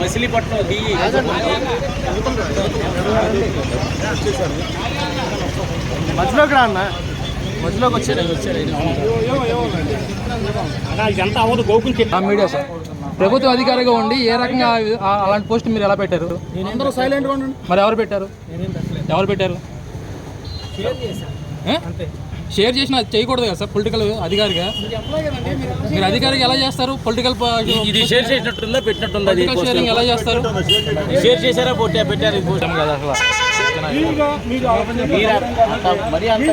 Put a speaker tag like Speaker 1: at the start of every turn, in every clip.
Speaker 1: మచిలీపట్నం
Speaker 2: మధ్యలోకి రా అన్న. మధ్యలోకి వచ్చాడు
Speaker 1: ఇదంతా అవ్వదు గోకుని
Speaker 3: మీడియా సార్. ప్రభుత్వ అధికారిగా ఉండి ఏ రకంగా అలాంటి పోస్ట్ మీరు ఎలా పెట్టారు?
Speaker 2: అందరూ సైలెంట్గా ఉండండి.
Speaker 3: మరి ఎవరు పెట్టారు? ఎవరు పెట్టారు? షేర్ చేసిన అది చేయకూడదు కదా సార్ పొలిటికల్ అధికారిగా. మీరు అధికారిగా ఎలా చేస్తారు? పొలిటికల్
Speaker 1: ఇది షేర్ చేసినట్టుందా పెట్టినట్టుందా
Speaker 3: షేరింగ్ ఎలా చేస్తారు?
Speaker 1: షేర్ చేశారా పొట్టా పెట్టారు కదా అసలు. మీరా? అంత- మరీ అంత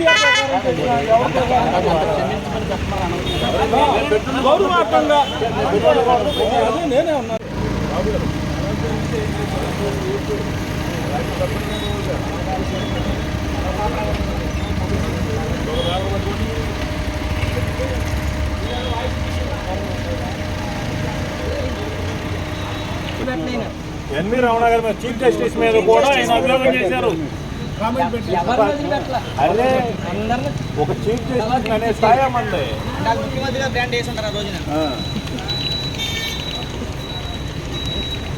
Speaker 4: ఎన్వి రమణ గారి చీఫ్ జస్టిస్ మీద కూడా ఆయన అభియోగం చేశారు. అరే ఒక చీఫ్ జస్టిస్ అనే స్థాయి మంది
Speaker 1: ముఖ్యమంత్రిగా బ్రాండ్ వేసి ఉంటారు ఆ. రోజున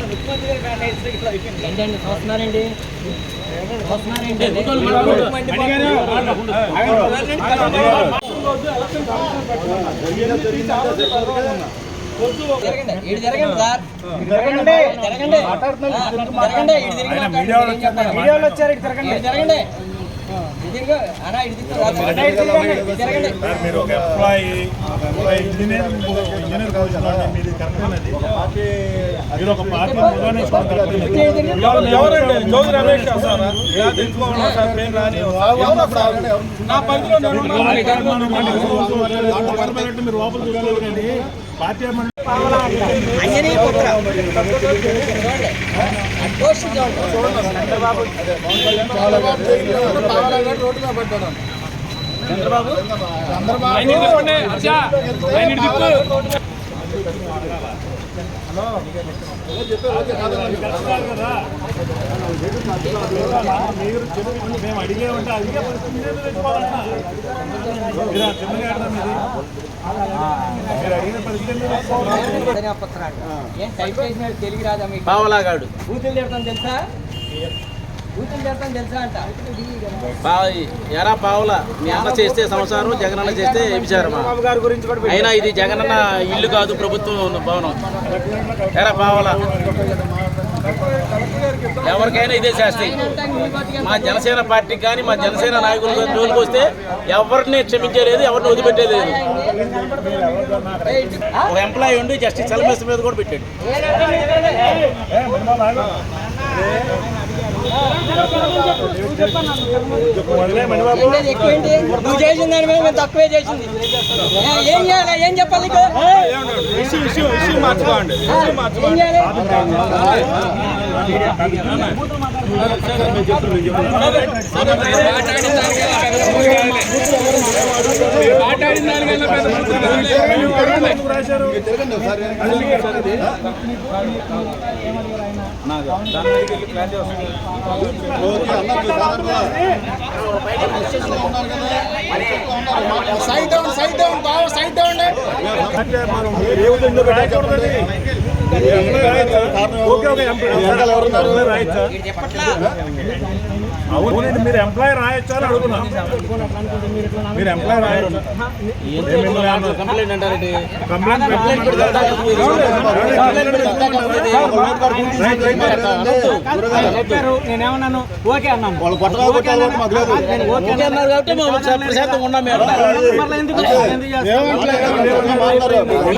Speaker 1: ముఖ్యమంత్రి గారు జరగండి ఇటు ఇట్లా సార్ జరగండి జరగండి
Speaker 4: మీడియా వాళ్ళు
Speaker 1: వచ్చారు. ఇటు జరగండి
Speaker 4: మీరు ఒక ఎంప్లాయీ ఇంజనీర్ ఇంజనీర్ కావచ్చు మీరు కరెక్టేనది మీరు ఒక పార్టీ ఎవరండి? జోగి రమేష్ సార్? నా పరిధిలో మీరు లోపల చూసుకోవాలి కానీ పార్టీ
Speaker 1: అంజనీ పుత్ర. చూడండి. పోస్ట్ చూడండి. చంద్రబాబు చంద్రబాబు
Speaker 4: మీరు చిన్న మేము అడిగే ఉంటే అడిగే పరిస్థితి మీరే అడిగిన పరిస్థితి
Speaker 1: తెలుగు రాదా మీకు
Speaker 5: పావలాగాడు
Speaker 1: తెలుసా?
Speaker 5: ఎరా పావుల? మీ అన్న చేస్తే సంసారం జగనన్న చేస్తే వ్యభిచారమా అయినా ఇది జగనన్న ఇల్లు కాదు ప్రభుత్వం భవనం. ఎరా పావుల? ఎవరికైనా ఇదే శాస్తి. మా జనసేన పార్టీకి కానీ మా జనసేన నాయకులు కానీ జోలికి వస్తే ఎవరిని క్షమించేది ఎవరిని వదిలిపెట్టేది లేదు ఒక ఎంప్లాయీ ఉండి జస్టిస్ సెలమేస్ మీద కూడా పెట్టాడు.
Speaker 1: నువ్వు చేసిన దాని మీద మేము తక్కువే చేసింది ఏ, చేయాలి? ఏం చెప్పాలి ఏం చేయాలి?
Speaker 2: సైడ్ డౌన్ సైడ్ డౌన్ బాగా సైడ్ డౌన్
Speaker 4: అవునండి మీరు ఎంప్లాయీ రాయొచ్చా అని అడుగుతున్నా మీరు ఎంప్లాయీ రాయొచ్చు
Speaker 1: నేనేమన్నాను ఓకే అన్నాను
Speaker 5: ఓకే అన్నారు కాబట్టి
Speaker 1: ఎందుకు ఎందుకు చేస్తావు? ఏడు మ్యాచ్ చేస్తాం.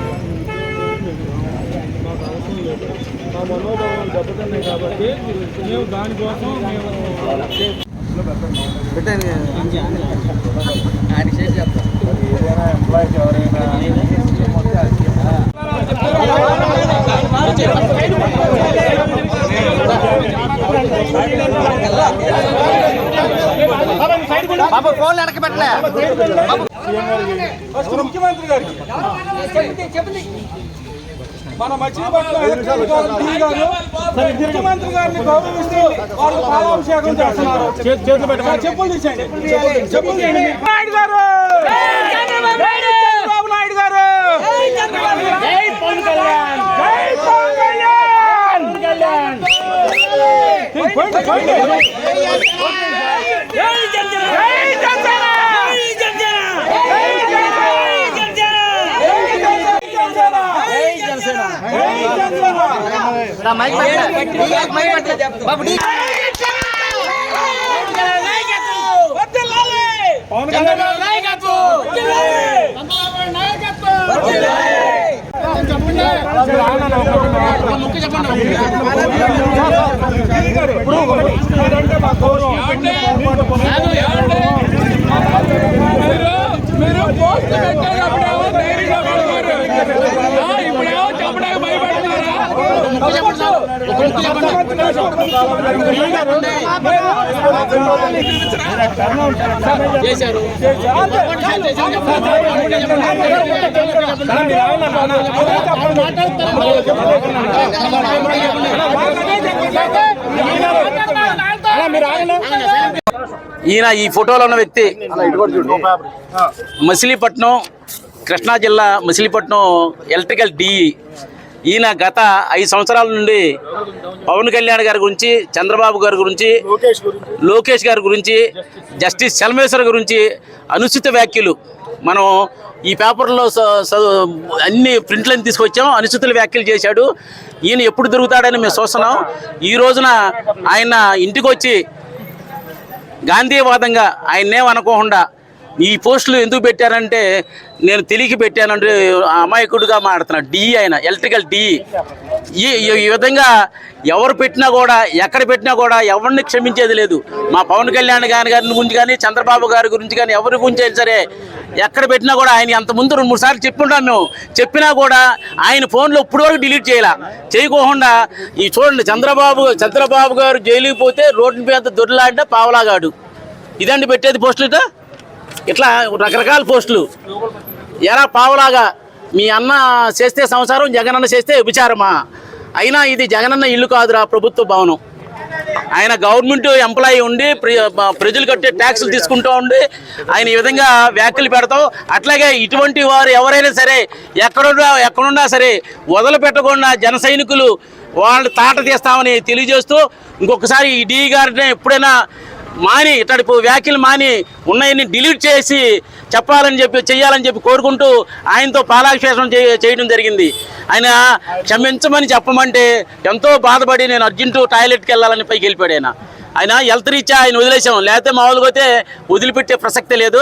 Speaker 2: మా మనోభావాలు దెబ్బతిన్నాయి కాబట్టి మేము దానికోసం మేము
Speaker 1: ఆయన చేసి చెప్తాం.
Speaker 4: అబ్బాయికి ఎవరైనా
Speaker 2: బాబు ఫోన్ వెనక పెట్టలే.
Speaker 6: ముఖ్యమంత్రి గారికి.
Speaker 1: చెప్పండి.
Speaker 6: మన ముఖ్యమంత్రి గారిని గౌరవిస్తూ వారు పాలాభిషేకం చేస్తున్నారు. చెప్పులు తీసేయండి. చెప్పులు నాయుడు. గారు చంద్రబాబు నాయుడు గారు. జై పవన్ కళ్యాణ్. జై పవన్ కళ్యాణ్. పోయింది, పోయింది. జై జనసేన జై జనసేన జై జనసేన
Speaker 2: మైక్ పెట్టలే మైక్ పెట్టలే బాబు డి
Speaker 4: పవన్ కళ్యాణ్ ఇప్పుడు మీరంటే మా గౌరవం
Speaker 3: చేశారు
Speaker 5: ఈయన ఈ ఫోటోలో ఉన్న వ్యక్తి మచిలీపట్నం కృష్ణా జిల్లా మచిలీపట్నం ఎలక్ట్రికల్ డిఈ. ఈయన గత ఐదు సంవత్సరాల నుండి పవన్ కళ్యాణ్ గారి గురించి చంద్రబాబు గారి గురించి లోకేష్ గారి గురించి జస్టిస్ చలమేశ్వర్ గురించి అనుచిత వ్యాఖ్యలు. మనం ఈ పేపర్లో అన్ని ప్రింట్లను తీసుకొచ్చాం అనుచితుల వ్యాఖ్యలు చేశాడు. ఈయన ఎప్పుడు దొరుకుతాడని మేము చూస్తున్నాం. ఈ రోజున ఆయన ఇంటికి వచ్చి గాంధీవాదంగా ఆయన్నేం అనుకోకుండా ఈ పోస్టులు ఎందుకు పెట్టారంటే నేను తెలియక పెట్టానంటే అమాయకుడిగా మాడుతున్నాడు డిఈ ఆయన ఎలక్ట్రికల్ డిఈ ఈ ఈ- విధంగా ఎవరు పెట్టినా కూడా ఎక్కడ పెట్టినా కూడా ఎవరిని క్షమించేది లేదు. మా పవన్ కళ్యాణ్ గారి గారి గురించి కానీ చంద్రబాబు గారి గురించి కానీ ఎవరి గురించి అయినా సరే ఎక్కడ పెట్టినా కూడా ఆయన ఎంత ముందు రెండు మూడు సార్లు చెప్పుంటాం మేము. చెప్పినా కూడా ఆయన ఫోన్లో ఇప్పుడు వరకు డిలీట్ చేయాల. చేయకోకుండా ఈ చూడండి చంద్రబాబు చంద్రబాబు గారు జైలుకి పోతే రోడ్డు మీద దొరిలాడిన పావలాగాడు. ఇదండి పెట్టేది పోస్టులు ఇట్లా రకరకాల పోస్టులు. ఎరా పావులాగా మీ అన్న చేస్తే సంసారం జగనన్న చేస్తే విచారమా? అయినా ఇది జగనన్న ఇల్లు కాదురా ప్రభుత్వ భవనం. ఆయన గవర్నమెంట్ ఎంప్లాయీ ఉండి ప్ర- ప్రజలు కట్టే ట్యాక్సులు తీసుకుంటూ ఉండి ఆయన ఈ విధంగా వ్యాఖ్యలు పెడతాం అట్లాగే ఇటువంటి వారు ఎవరైనా సరే ఎక్కడున్నా ఎక్కడున్నా సరే వదిలిపెట్టకుండా జన సైనికులు వాళ్ళు తాట తీస్తామని తెలియజేస్తూ ఇంకొకసారి ఈ డీ గారిని ఎప్పుడైనా మాని ఇట్లాంటి వ్యాఖ్యలు మాని ఉన్నాయని డిలీట్ చేసి చెప్పాలని చెప్పి చేయాలని చెప్పి కోరుకుంటూ ఆయనతో పాలాభిషేకం చే- చేయడం జరిగింది. ఆయన క్షమించమని చెప్పమంటే ఎంతో బాధపడి నేను అర్జెంటు టాయిలెట్కి వెళ్ళాలని పైకి వెళ్ళిపోయాడు ఆయన. ఆయన హెల్త్ రీత్యా ఆయన వదిలేసాం లేకపోతే మామూలుగా అయితే వదిలిపెట్టే ప్రసక్తే లేదు.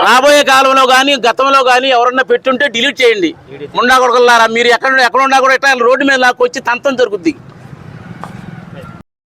Speaker 5: రాబోయే కాలంలో కానీ గతంలో కానీ ఎవరన్నా పెట్టుంటే డిలీట్ చేయండి. ముండా కొడుకులారా మీరు ఎక్కడ ఎక్కడ ఉన్నా కూడా ఇట్లా రోడ్డు మీద నాకు వచ్చి తంతం దొరుకుద్ది